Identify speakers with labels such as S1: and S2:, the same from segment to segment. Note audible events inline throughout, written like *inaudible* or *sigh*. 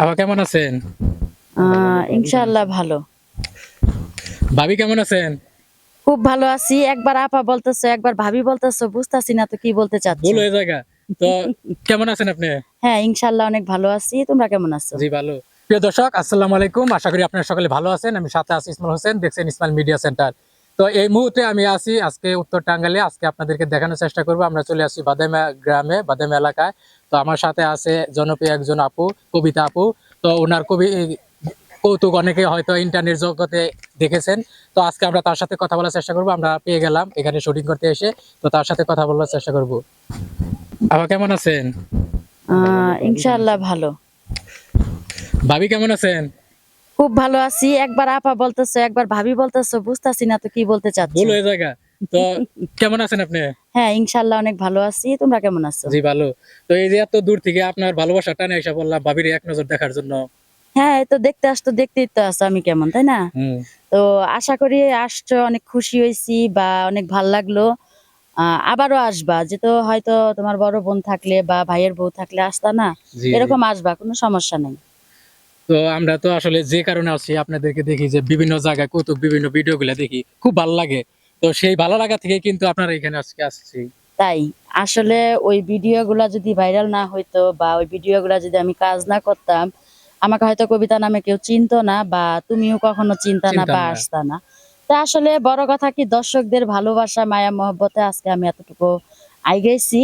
S1: আপা কেমন আছেন?
S2: ইনশাআল্লাহ ভালো।
S1: ভাবি কেমন আছেন?
S2: খুব ভালো আছি। একবার আপা বলতেছো একবার ভাবি বলতেছো বুঝতাছি না তো কি বলতে চাচ্ছ
S1: ভুল হয়ে জায়গা। তো *laughs* কেমন আছেন আপনি?
S2: হ্যাঁ ইনশাআল্লাহ অনেক ভালো আছি। তোমরা কেমন আছো?
S1: জি ভালো। প্রিয় দর্শক আসসালামু আলাইকুম। আশা করি আপনারা সকলে ভালো আছেন। আমি সাথে আছি ইসমাইল হোসেন দেখছেন ইসমাইল মিডিয়া সেন্টার। তো এই মুহূর্তে আমি আছি আজকে উত্তর টাঙ্গালে আজকে আপনাদেরকে দেখানোর চেষ্টা করব। আমরা চলে আসি বাদামা গ্রামে বাদামা এলাকায়। তো আমার সাথে আছে জনপ্রিয় একজন আপু কবিতা আপু। তো ওনার কবি কৌতুক অনেকে হয়তো ইন্টারনেট জগতে দেখেছেন। তো আজকে আমরা তার সাথে কথা বলার চেষ্টা করব। আমরা পেয়ে গেলাম এখানে শুটিং করতে এসে। তো তার সাথে কথা বলার চেষ্টা করব। আপা কেমন আছেন?
S2: ইনশাআল্লাহ ভালো।
S1: ভাবি কেমন আছেন?
S2: খুব ভালো আছি। একবার আপা বলতেছো একবার ভাবি বলতেছো বুঝতাছি না তো কি বলতে চাচ্ছ।
S1: ভুল হয়ে জায়গা। তো কেমন আছেন আপনি?
S2: হ্যাঁ ইনশাআল্লাহ অনেক ভালো আছি। তোমরা কেমন আছো?
S1: জি ভালো। তো এই যে এত দূর থেকে আপনার ভালোবাসা টানে এসে বললাম ভাবির এক নজর দেখার জন্য।
S2: হ্যাঁ তো দেখতে আসতো দেখতেই তো আছো আমি কেমন তাই না? তো আশা করি আসছো অনেক খুশি হয়েছি বা অনেক ভালো লাগল। আহ, আবারও আসবা। যেহেতু হয়তো তোমার বড় বোন থাকলে বা ভাইয়ের বউ থাকলে আসতা না। এরকম আসবা কোনো সমস্যা নেই।
S1: তো আমরা তো আসলে যে কারণে আসছি আপনাদেরকে দেখি যে বিভিন্ন জায়গায় কৌতুক বিভিন্ন ভিডিও গুলা দেখি খুব ভালো লাগে। তো সেই ভালো লাগা থেকে কিন্তু আপনারা এখানে আজকে আসছি।
S2: তাই আসলে ওই ভিডিওগুলা যদি ভাইরাল না হইতো বা ওই ভিডিওগুলা যদি আমি কাজ না করতাম আমাকে হয়তো কবিতা নামে কেউ চিনতো না বা তুমিও কখনো চিন্তা না বা। আসতা না। তা আসলে বড় কথা কি দর্শকদের ভালোবাসা মায়া মহব্বতে আজকে আমি এতটুকু আইগেছি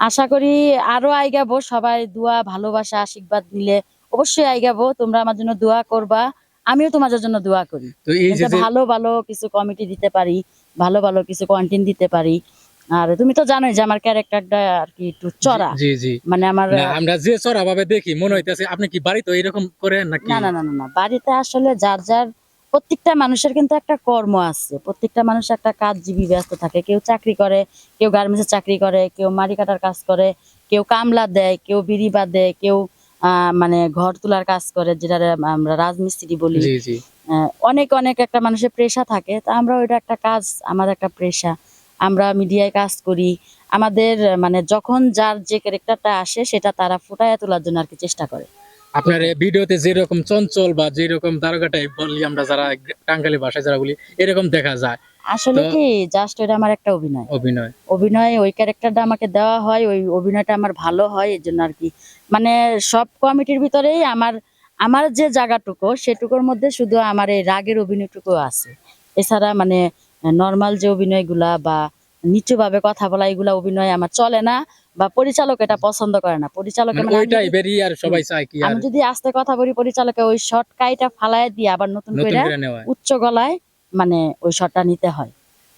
S2: আশা করি আরও আইগাবো সবাই দোয়া ভালোবাসা আশীর্বাদ দিলে অবশ্যই আইগাবো তোমরা আমার জন্য দোয়া করবা। আমিও তোমাদের জন্য দোয়া করি।
S1: তো এই যে
S2: ভালো ভালো কিছু কমিটি দিতে পারি ভালো ভালো কিছু কন্টেন্ট দিতে পারি। আর তুমি তো জানোই যে আমার ক্যারেক্টারটা আর কি একটু চড়া।
S1: জি জি।
S2: মানে আমার
S1: আমরা যে চড়া ভাবে দেখি মনে হইতেছে আপনি কি বাড়ি তো এরকম করেন নাকি?
S2: না না না না বাড়িতে আসলে যার যার প্রত্যেকটা মানুষের কিন্তু একটা কর্ম আছে। প্রত্যেকটা মানুষ একটা কাজজীবী ব্যস্ত থাকে। কেউ চাকরি করে কেউ গার্মেন্টসে চাকরি করে কেউ মাটি কাটার কাজ করে কেউ কামলা দেয় কেউ বিড়ি বাঁধে কেউ মানে ঘর তোলার কাজ করে যেটা আমরা রাজমিস্ত্রি বলি। অনেক অনেক একটা মানুষের প্রেশা থাকে। তা আমরা ওইটা একটা কাজ আমাদের একটা প্রেশা আমরা মিডিয়ায় কাজ করি। আমাদের মানে যখন যার যে ক্যারেক্টারটা আসে সেটা তারা ফুটায় তোলার জন্য আর কি চেষ্টা করে।
S1: আপনার ভিডিওতে যেরকম চঞ্চল বা যেরকম দারোগাটাই বলি আমরা যারা টাঙ্গালি ভাষায় যারা বলি এরকম দেখা যায়।
S2: আসলে কি জাস্ট ওইটা আমার একটা অভিনয়।
S1: অভিনয়।
S2: অভিনয় ওই ক্যারেক্টারটা আমাকে দেওয়া হয় ওই অভিনয়টা আমার ভালো হয় এই জন্য আর কি মানে সব কমিটির ভিতরেই আমার আমার যে জায়গাটুকু সেটুকুর মধ্যে শুধু আমার এই রাগের অভিনয়টুকু আছে। এছাড়া মানে নর্মাল যে অভিনয়গুলা বা নিচুভাবে কথা বলা এগুলা অভিনয় আমার চলে না বা পরিচালক এটা পছন্দ করে না। পরিচালকে
S1: মানে
S2: মানে আমি
S1: ওইটাই
S2: যদি-
S1: বেরিয়ে আর সবাই চায় কি আর?
S2: আমি যদি আস্তে কথা বলি পরিচালকে ওই শর্ট কাইটা ফালায় দিয়ে আবার নতুন করে উচ্চ গলায় মানে ওই শটটা নিতে হয়।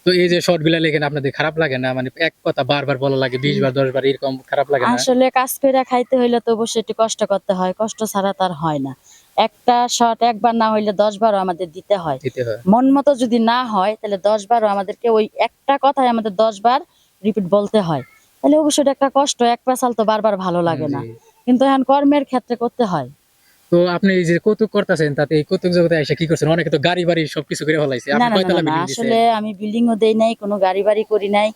S1: তো এই যে শর্টগুলা লেখেন আপনাদের খারাপ লাগে না? মানে এক কথা বারবার বলা লাগে বিশ বার দশ বার এরকম খারাপ লাগে না?
S2: আসলে কাজ করে খাইতে হইলে তো অবশ্যই একটু কষ্ট করতে হয় কষ্ট ছাড়া তার হয় না। একটা শট একবার না হইলে দশ বারও আমাদের দিতে হয়।
S1: দিতে হয়।
S2: মন মতো যদি না হয় তাহলে দশ বারও আমাদেরকে ওই একটা কথাই আমাদের দশ বার রিপিট বলতে হয়। তাহলে অবশ্যই একটা কষ্ট এক পেশাল তো বারবার ভালো লাগে না। কিন্তু এখন কর্মের ক্ষেত্রে করতে হয়।
S1: তো আপনি এই যে কৌতুক করতেছেন তাতে এই কৌতুক জগতে এসে কি করছেন? অনেকে তো গাড়ি বাড়ি সবকিছু করে আপনি কয়তলা
S2: আসলে আমি বিল্ডিং ও দেই নাই কোনো গাড়ি বাড়ি করি নাই।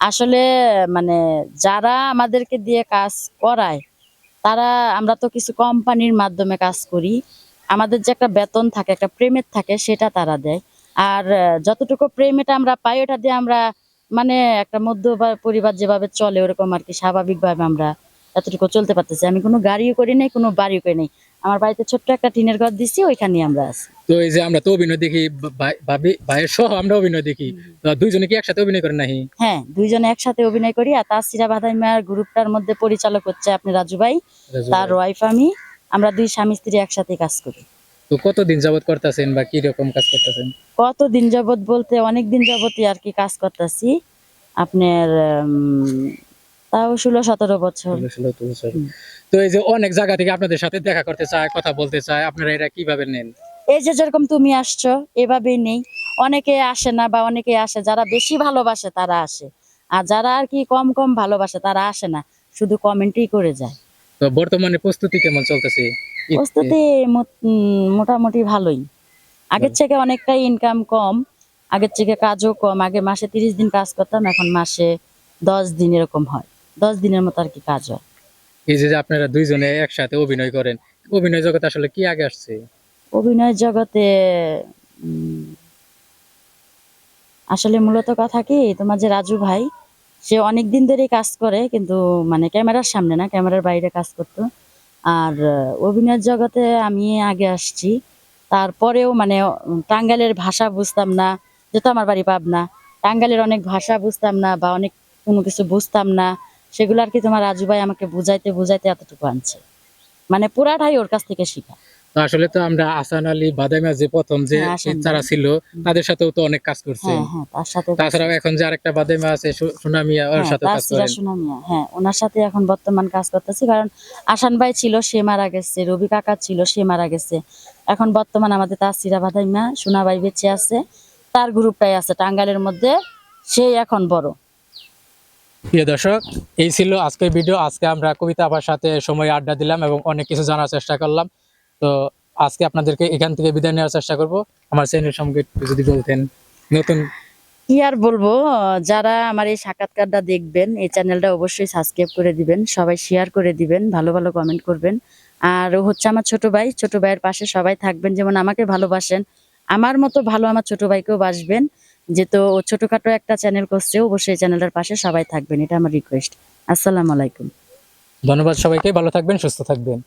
S2: আসলে মানে যারা আমাদেরকে দিয়ে কাজ করায় তারা আমরা তো কিছু কোম্পানির মাধ্যমে কাজ করি। আমাদের যে একটা বেতন থাকে একটা প্রেমের থাকে সেটা তারা দেয়। আর যতটুকু প্রেমেটা আমরা পাই ওটা দিয়ে আমরা মানে একটা মধ্য পরিবার যেভাবে চলে ওরকম আর কি স্বাভাবিকভাবে আমরা এতটুকু চলতে পারতেছি। আমি কোনো গাড়িও করি নাই কোনো বাড়িও করি নাই। আমার বাড়িতে ছোট্ট একটা টিনের ঘর দিছি ওইখানে আমরা আছি।
S1: তো এই যে আমরা তো অভিনয় দেখি ভাবি ভাইয়ের সহ আমরা অভিনয় দেখি। দুইজনে কি একসাথে অভিনয় করেন নাহি?
S2: হ্যাঁ দুইজনে একসাথে অভিনয় করি। আর তাসিরা বাদাইমার গ্রুপটার মধ্যে পরিচালক হচ্ছে আপনি রাজু ভাই। তার ওয়াইফ আমি। আমরা দুই স্বামী স্ত্রী একসাথে কাজ করি।
S1: তো কতদিন যাবত করতেছেন বা কি রকম কাজ করতেছেন?
S2: কত দিন যাবত বলতে অনেক দিন যাবতই আর কি কাজ করতেছি। আপনার তাও ষোলো সতেরো বছর।
S1: তো এই যে অনেক জায়গা থেকে আপনাদের সাথে দেখা করতে চায় কথা বলতে চায় আপনারা এটা কীভাবে নেন?
S2: এই যে যেরকম তুমি আসছো এভাবেই নেই। অনেকে আসে না বা অনেকে আসে যারা বেশি ভালোবাসে তারা আসে। আর যারা আর কি কম কম ভালোবাসে তারা আসে না। শুধু কমেন্টই করে যায়।
S1: তো বর্তমানে প্রস্তুতি কেমন চলতেছে?
S2: প্রস্তুতি মোটামুটি ভালোই। আগের থেকে অনেকটাই ইনকাম কম আগের থেকে কাজও কম। আগে মাসে তিরিশ দিন কাজ করতাম এখন মাসে দশ দিন এরকম হয়। দশ দিনের মতো আর কি কাজ হয়।
S1: এই যে আপনারা দুইজনে একসাথে অভিনয় করেন অভিনয় জগতে আসলে কি আগে আসছে?
S2: অভিনয় জগতে আসলে মূলত কথা কি তোমার যে রাজু ভাই সে অনেক দিন ধরেই কাজ করে কিন্তু মানে ক্যামেরার সামনে না ক্যামেরার বাইরে কাজ করতো। আর অভিনয় জগতে আমি আগে আসছি। তারপরেও মানে উম, টাঙ্গাইলের ভাষা বুঝতাম না যেহেতু আমার বাড়ি পাবনা টাঙ্গাইলের অনেক ভাষা বুঝতাম না বা অনেক কোনো কিছু বুঝতাম না সেগুলো আর কি তোমার রাজু ভাই আমাকে বুঝাইতে বুঝাইতে এতটুকু আনছে। মানে পুরাটাই ওর কাছ থেকে শিখা।
S1: আসলে তো আমরা আসান আলী বাদামা যে প্রথম যে
S2: হ্যাঁ, আসান।
S1: যারা ছিল তাদের সাথেও তো অনেক কাজ করছে।
S2: হ্যাঁ হ্যাঁ তার সাথে
S1: তাছাড়াও এখন যে আরেকটা বাদামা আছে সুনামিয়া ওর
S2: হ্যাঁ,
S1: সাথে কাজ করেন।
S2: সুনামিয়া হ্যাঁ ওনার সাথে এখন বর্তমান কাজ করতেছি। কারণ আসান ভাই ছিল সে মারা গেছে। রবি কাকা ছিল সে মারা গেছে। এখন বর্তমান আমাদের তাসিরা বাদাইমা সোনা ভাই বেঁচে আছে। তার গ্রুপটাই আছে। টাঙ্গাইলের মধ্যে সেই এখন বড়।
S1: প্রিয় দর্শক, এই ছিল আজকের ভিডিও। আজকে আমরা কবিতা আপার সাথে সময় আড্ডা দিলাম এবং অনেক কিছু জানার চেষ্টা করলাম। তো আজকে আপনাদেরকে এখান থেকে বিদায় নেওয়ার চেষ্টা করব। আমার চ্যানেল একটু যদি বলতেন, নতুন
S2: কি আর বলব যারা আমার এই সাক্ষাৎকারটা দেখবেন, এই চ্যানেলটা অবশ্যই সাবস্ক্রাইব করে দিবেন, সবাই শেয়ার করে দিবেন, ভালো ভালো কমেন্ট করবেন। আর হচ্ছে আমার ছোট ভাই, ছোট ভাইয়ের পাশে সবাই থাকবেন, যেমন আমাকে ভালোবাসেন। আমার মতো ভালো আমার ছোট ভাইকেও বাসবেন। যেহেতু তো ছোটখাটো একটা চ্যানেল করছে অবশ্যই চ্যানেলটার পাশে সবাই থাকবেন, এটা আমার রিকোয়েস্ট আসসালামু আলাইকুম।
S1: ধন্যবাদ সবাইকে, ভালো থাকবেন, সুস্থ থাকবেন।